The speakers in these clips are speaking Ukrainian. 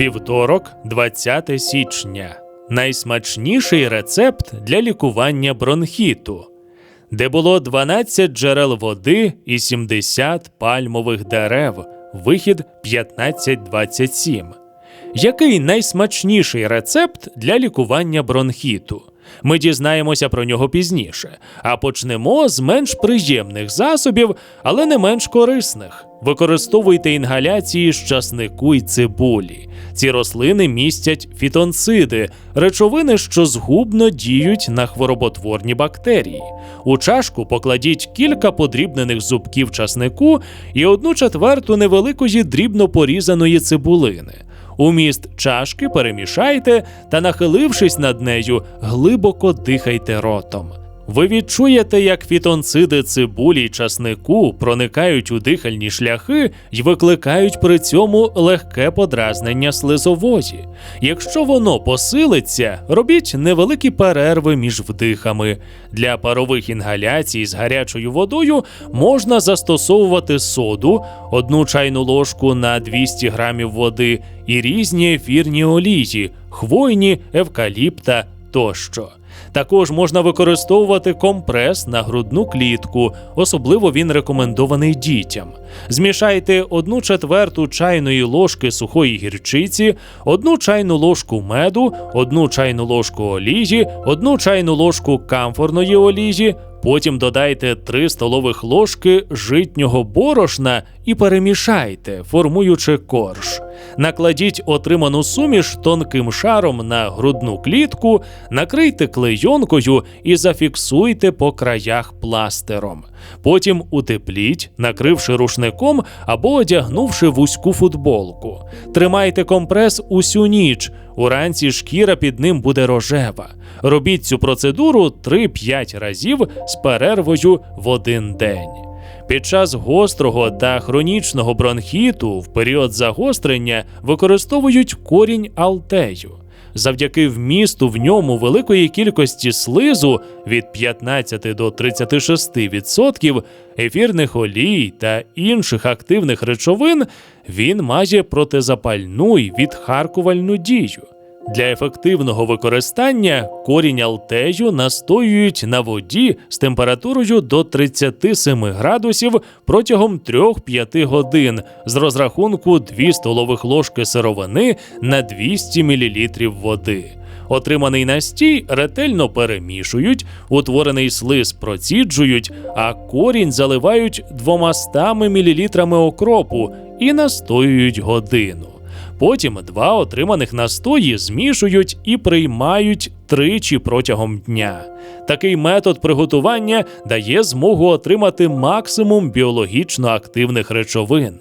Вівторок, 20 січня. Найсмачніший рецепт для лікування бронхіту, де було 12 джерел води і 70 пальмових дерев, вихід 1527. Який найсмачніший рецепт для лікування бронхіту? Ми дізнаємося про нього пізніше, а почнемо з менш приємних засобів, але не менш корисних. Використовуйте інгаляції з часнику й цибулі. Ці рослини містять фітонциди, речовини, що згубно діють на хвороботворні бактерії. У чашку покладіть кілька подрібнених зубків часнику і одну четверту невеликої дрібно порізаної цибулини. У міст чашки перемішайте та, нахилившись над нею, глибоко дихайте ротом. Ви відчуєте, як фітонциди цибулі й часнику проникають у дихальні шляхи й викликають при цьому легке подразнення слизовозі. Якщо воно посилиться, робіть невеликі перерви між вдихами. Для парових інгаляцій з гарячою водою можна застосовувати соду, одну чайну ложку на 200 грамів води і різні ефірні олії, хвойні, евкаліпта тощо. Також можна використовувати компрес на грудну клітку, особливо він рекомендований дітям. Змішайте одну четверту чайної ложки сухої гірчиці, одну чайну ложку меду, одну чайну ложку олії, одну чайну ложку камфорної олії. Потім додайте 3 столових ложки житнього борошна і перемішайте, формуючи корж. Накладіть отриману суміш тонким шаром на грудну клітку, накрийте клейонкою і зафіксуйте по краях пластером. Потім утепліть, накривши рушником або одягнувши вузьку футболку. Тримайте компрес усю ніч. Уранці шкіра під ним буде рожева. Робіть цю процедуру 3-5 разів з перервою в один день. Під час гострого та хронічного бронхіту в період загострення використовують корінь алтею. Завдяки вмісту в ньому великої кількості слизу від 15 до 36% ефірних олій та інших активних речовин, він має протизапальну й відхаркувальну дію. Для ефективного використання корінь алтею настоюють на воді з температурою до 37 градусів протягом 3-5 годин з розрахунку 2 столових ложки сировини на 200 мл води. Отриманий настій ретельно перемішують, утворений слиз проціджують, а корінь заливають 200 мл окропу і настоюють годину. Потім два отриманих настої змішують і приймають тричі протягом дня. Такий метод приготування дає змогу отримати максимум біологічно активних речовин.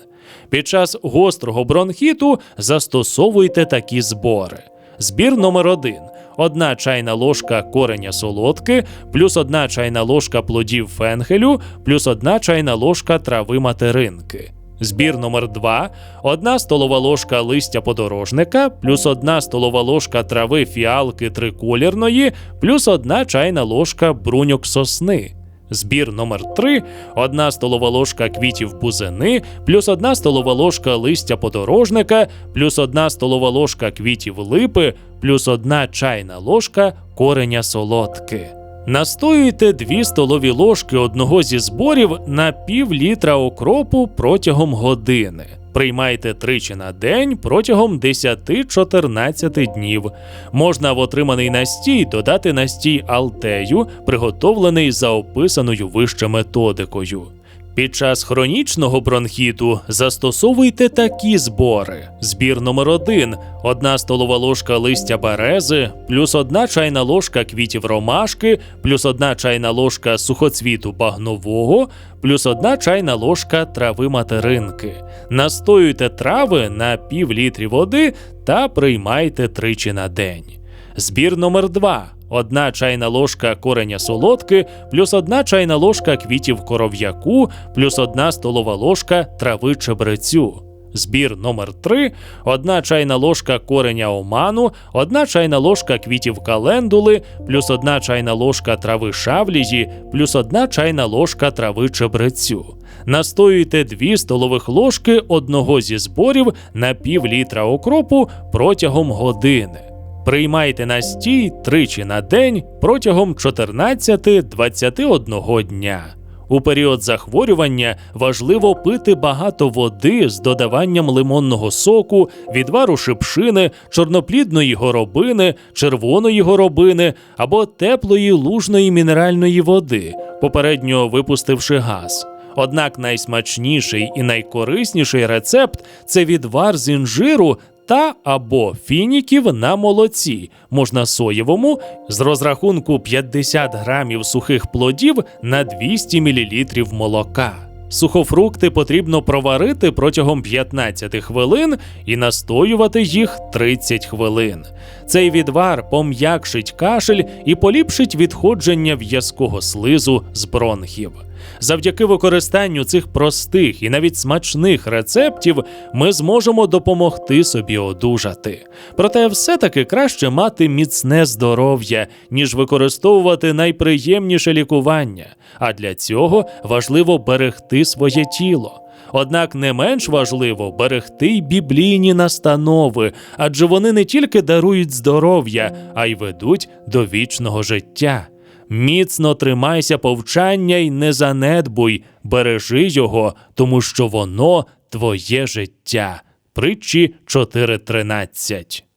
Під час гострого бронхіту застосовуйте такі збори. Збір номер 1 одна чайна ложка кореня солодки, плюс одна чайна ложка плодів фенхелю, плюс одна чайна ложка трави материнки. Збір номер 2 1 столова ложка листя подорожника, плюс 1 столова ложка трави фіалки триколірної, плюс 1 чайна ложка бруньок сосни. Збір номер 3 1 столова ложка квітів бузини, плюс 1 столова ложка листя подорожника, плюс 1 столова ложка квітів липи, плюс 1 чайна ложка кореня солодки. Настоюйте 2 столові ложки одного зі зборів на пів літра окропу протягом години. Приймайте тричі на день протягом 10-14 днів. Можна в отриманий настій додати настій алтею, приготовлений за описаною вище методикою. Під час хронічного бронхіту застосовуйте такі збори: збір номер 1 1 столова ложка листя берези, плюс 1 чайна ложка квітів ромашки, плюс 1 чайна ложка сухоцвіту багнового, плюс 1 чайна ложка трави материнки. Настоюйте трави на пів літрі води та приймайте тричі на день. Збір номер 2 одна чайна ложка кореня солодки, плюс одна чайна ложка квітів коров'яку, плюс одна столова ложка трави чебрецю. Збір номер 3 одна чайна ложка кореня оману, одна чайна ложка квітів календули, плюс одна чайна ложка трави шавлії, плюс одна чайна ложка трави чебрецю. Настоюйте 2 столових ложки одного зі зборів на пів літра окропу протягом години. Приймайте настій тричі на день протягом 14-21 дня. У період захворювання важливо пити багато води з додаванням лимонного соку, відвару шипшини, чорноплідної горобини, червоної горобини або теплої лужної мінеральної води, попередньо випустивши газ. Однак найсмачніший і найкорисніший рецепт це відвар з інжиру та або фініків на молоці, можна соєвому, з розрахунку 50 грамів сухих плодів на 200 мл молока. Сухофрукти потрібно проварити протягом 15 хвилин і настоювати їх 30 хвилин. Цей відвар пом'якшить кашель і поліпшить відходження в'язкого слизу з бронхів. Завдяки використанню цих простих і навіть смачних рецептів ми зможемо допомогти собі одужати. Проте все-таки краще мати міцне здоров'я, ніж використовувати найприємніше лікування. А для цього важливо берегти своє тіло. Однак не менш важливо берегти й біблійні настанови, адже вони не тільки дарують здоров'я, а й ведуть до вічного життя. Міцно тримайся повчання й не занедбуй, бережи його, тому що воно твоє життя. Притчі 4.13